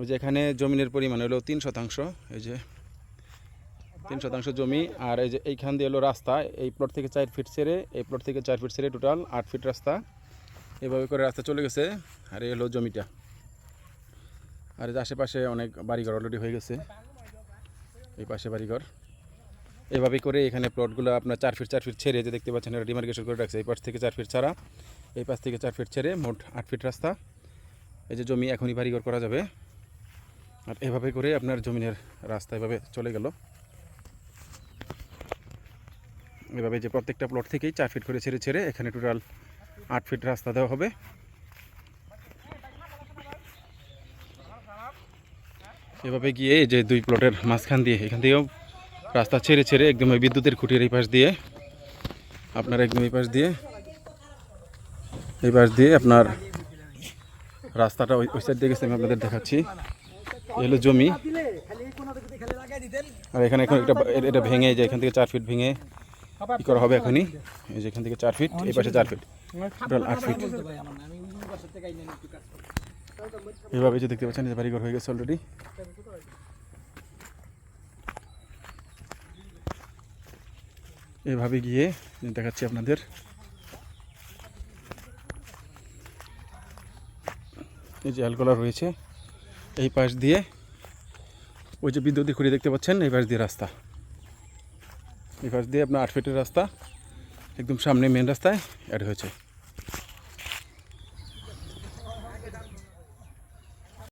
ওই যে এখানে জমিনের পরিমাণ হলো তিন শতাংশ, এই যে তিন শতাংশ জমি, আর এই যে এইখান দিয়ে হলো রাস্তা, এই প্লট থেকে চার ফিট ছেড়ে, এই প্লট থেকে চার ফিট ছেড়ে টোটাল আট ফিট রাস্তা, এভাবে করে রাস্তা চলে গেছে, আর এই হলো জমিটা। আর এই আশেপাশে অনেক বাড়িঘর অলরেডি হয়ে গেছে, এই পাশে বাড়িঘর। এভাবে করে এখানে প্লটগুলো আপনার চার ফিট চার ফিট ছেড়ে যে দেখতে পাচ্ছেন, এটা ডিমার্কেশন করে রাখছে, এই পাশ থেকে চার ফিট ছাড়া, এই পাশ থেকে চার ফিট ছেড়ে মোট আট ফিট রাস্তা। এই যে জমি এখনই বাড়িঘর করা যাবে। আর এভাবে করে আপনার জমিনের রাস্তা এভাবে চলে গেল। এভাবে যে প্রত্যেকটা প্লট থেকেই চার ফিট করে ছেড়ে ছেড়ে এখানে টোটাল আট ফিট রাস্তা দেওয়া হবে। এভাবে গিয়ে যে দুই প্লটের মাঝখান দিয়ে এখান দিয়েও রাস্তা ছেড়ে ছেড়ে একদম ওই বিদ্যুতের খুঁটির এই পাশ দিয়ে, আপনার একদম এই পাশ দিয়ে, এই পাশ দিয়ে আপনার রাস্তাটা ওই সাইড দিয়ে গেছে, আমি আপনাদের দেখাচ্ছি। এই হলো জমি। আর এখানে এখন একটা এটা ভেঙে যে এখান থেকে চার ফিট ভেঙে কি করা হবে এখনই। এই যে এখান থেকে চার ফিট এই পাশে চার ফিট টোটাল আট ফিট এইভাবে যে দেখতে পাচ্ছেন যে বাড়িঘর হয়ে গেছে অলরেডি এভাবে গিয়ে দেখাচ্ছি আপনাদের। এই যে অ্যালকোলা রয়েছে, এই পাশ দিয়ে ওই যে বিদ্যুৎ খুঁড়ি দেখতে পাচ্ছেন, এই পাশ দিয়ে রাস্তা। এই পাশ দিয়ে আপনার আট ফিটের রাস্তা, একদম সামনে মেন রাস্তায় অ্যাড হয়েছে।